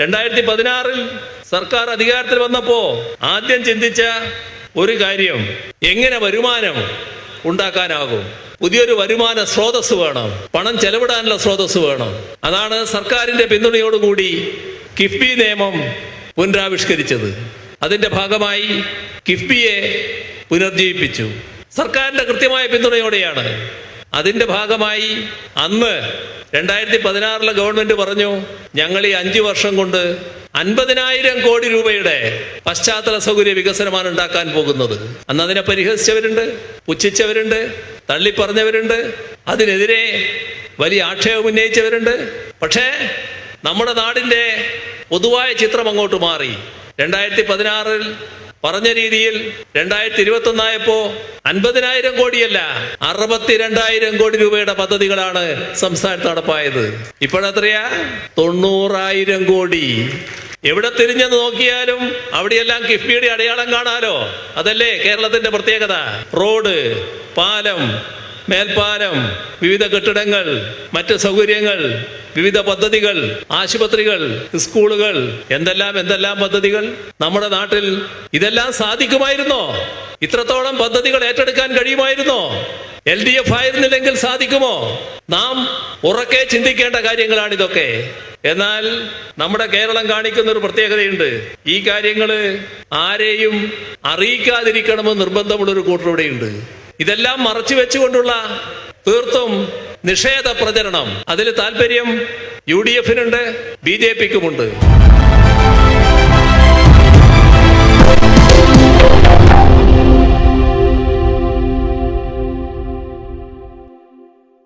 രണ്ടായിരത്തി പതിനാറിൽ സർക്കാർ അധികാരത്തിൽ വന്നപ്പോ ആദ്യം ചിന്തിച്ച ഒരു കാര്യം എങ്ങനെ വരുമാനം ഉണ്ടാക്കാനാകും? പുതിയൊരു വരുമാന സ്രോതസ് വേണം. പണം ചെലവിടാനുള്ള സ്രോതസ് വേണം. അതാണ് സർക്കാരിന്റെ പിന്തുണയോടുകൂടി കിഫ്ബി നിയമം പുനരാവിഷ്കരിച്ചത്. അതിന്റെ ഭാഗമായി കിഫ്ബിയെ പുനർജീവിപ്പിച്ചു. സർക്കാരിന്റെ കൃത്യമായ പിന്തുണയോടെയാണ് അതിന്റെ ഭാഗമായി അന്ന് രണ്ടായിരത്തി പതിനാറിലെ ഗവൺമെന്റ് പറഞ്ഞു ഞങ്ങൾ ഈ അഞ്ചു വർഷം കൊണ്ട് അൻപതിനായിരം കോടി രൂപയുടെ പശ്ചാത്തല സൗകര്യ വികസനമാണ് ഉണ്ടാക്കാൻ പോകുന്നത്. അന്ന് അതിനെ പരിഹസിച്ചവരുണ്ട് പുച്ഛിച്ചവരുണ്ട് തള്ളിപ്പറഞ്ഞവരുണ്ട് അതിനെതിരെ വലിയ ആക്ഷേപം ഉന്നയിച്ചവരുണ്ട്. പക്ഷേ നമ്മുടെ നാടിന്റെ പൊതുവായ ചിത്രം അങ്ങോട്ട് മാറി. രണ്ടായിരത്തി പതിനാറിൽ പറഞ്ഞ രീതിയിൽ രണ്ടായിരത്തി ഇരുപത്തി ഒന്നായപ്പോ അൻപതിനായിരം കോടിയല്ല അറുപത്തിരണ്ടായിരം കോടി രൂപയുടെ പദ്ധതികളാണ് സംസ്ഥാനത്ത് നടപ്പായത് ഇപ്പോഴെത്രയാ? തൊണ്ണൂറായിരം കോടി. എവിടെ തിരിഞ്ഞെന്ന് നോക്കിയാലും അവിടെയെല്ലാം കിഫ്ബിയുടെ അടയാളം കാണാലോ. അതല്ലേ കേരളത്തിന്റെ പ്രത്യേകത? റോഡ് പാലം മേൽപ്പാലം വിവിധ കെട്ടിടങ്ങൾ മറ്റ് സൗകര്യങ്ങൾ വിവിധ പദ്ധതികൾ ആശുപത്രികൾ സ്കൂളുകൾ എന്തെല്ലാം എന്തെല്ലാം പദ്ധതികൾ നമ്മുടെ നാട്ടിൽ ഇതെല്ലാം സാധിക്കുമായിരുന്നോ? ഇത്രത്തോളം പദ്ധതികൾ ഏറ്റെടുക്കാൻ കഴിയുമായിരുന്നോ? എൽ ഡി എഫ് ആയിരുന്നില്ലെങ്കിൽ സാധിക്കുമോ? നാം ഉറക്കെ ചിന്തിക്കേണ്ട കാര്യങ്ങളാണ് ഇതൊക്കെ എന്നാൽ നമ്മുടെ കേരളം കാണിക്കുന്ന ഒരു പ്രത്യേകതയുണ്ട്. ഈ കാര്യങ്ങൾ ആരെയും അറിയിക്കാതിരിക്കണമെന്ന് നിർബന്ധമുള്ള ഒരു കൂട്ടരുടെയുണ്ട് ഇതെല്ലാം മറച്ചു വെച്ചുകൊണ്ടുള്ള തീർത്തും നിഷേധ പ്രചരണം. അതിൽ താല്പര്യം യു ഡി എഫിനുണ്ട് ബി ജെ പിക്കുമുണ്ട്.